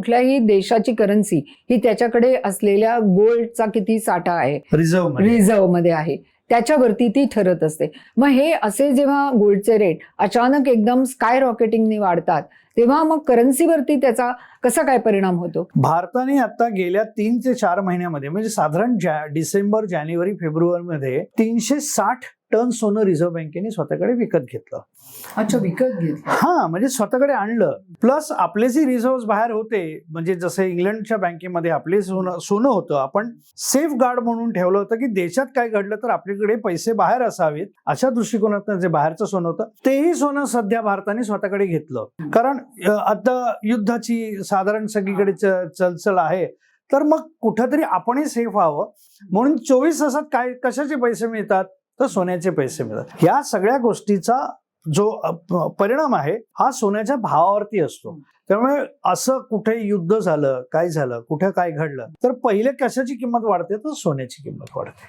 कुठल्याही देशाची करन्सी ही त्याच्याकडे असलेल्या गोल्डचा किती साठा आहे? रिझर्व्ह रिझर्व्हमध्ये आहे. त्याच्यावरती ती ठरत असते. मग हे असे जेव्हा गोल्डचे रेट अचानक एकदम स्काय रॉकेटिंगने वाढतात तेव्हा मग करन्सीवरती त्याचा कसा काय परिणाम होतो? भारताने आता गेल्या तीन ते चार महिन्यामध्ये म्हणजे साधारण जा- डिसेंबर जानेवारी फेब्रुवारी मध्ये तीनशे साठ टन सोनं रिझर्व्ह बँकेने स्वतःकडे विकत घेतलं. अच्छा विकत घेतलं. हा म्हणजे स्वतःकडे आणलं. प्लस आपले जे रिझर्व्ह बाहेर होते म्हणजे जसे इंग्लंडच्या बँकेमध्ये आपले सोनं सोनं होतं आपण सेफ गार्ड म्हणून ठेवलं होतं की देशात काय घडलं तर आपल्याकडे पैसे बाहेर असावेत अशा दृष्टिकोनातून जे बाहेरचं सोनं होतं तेही सोनं सध्या भारताने स्वतःकडे घेतलं. कारण आता युद्धाची साधारण सगळीकडे चलचल आहे तर मग कुठंतरी आपणही सेफ व्हावं. म्हणून चोवीस तासात काय कशाचे पैसे मिळतात? तर सोन्याचे पैसे मिळतात. या सगळ्या गोष्टीचा जो परिणाम आहे हा सोन्याच्या भावावरती असतो. त्यामुळे असं कुठे युद्ध झालं काय झालं कुठे काय घडलं तर पहिले कशाची किंमत वाढते? तर सोन्याची किंमत वाढते.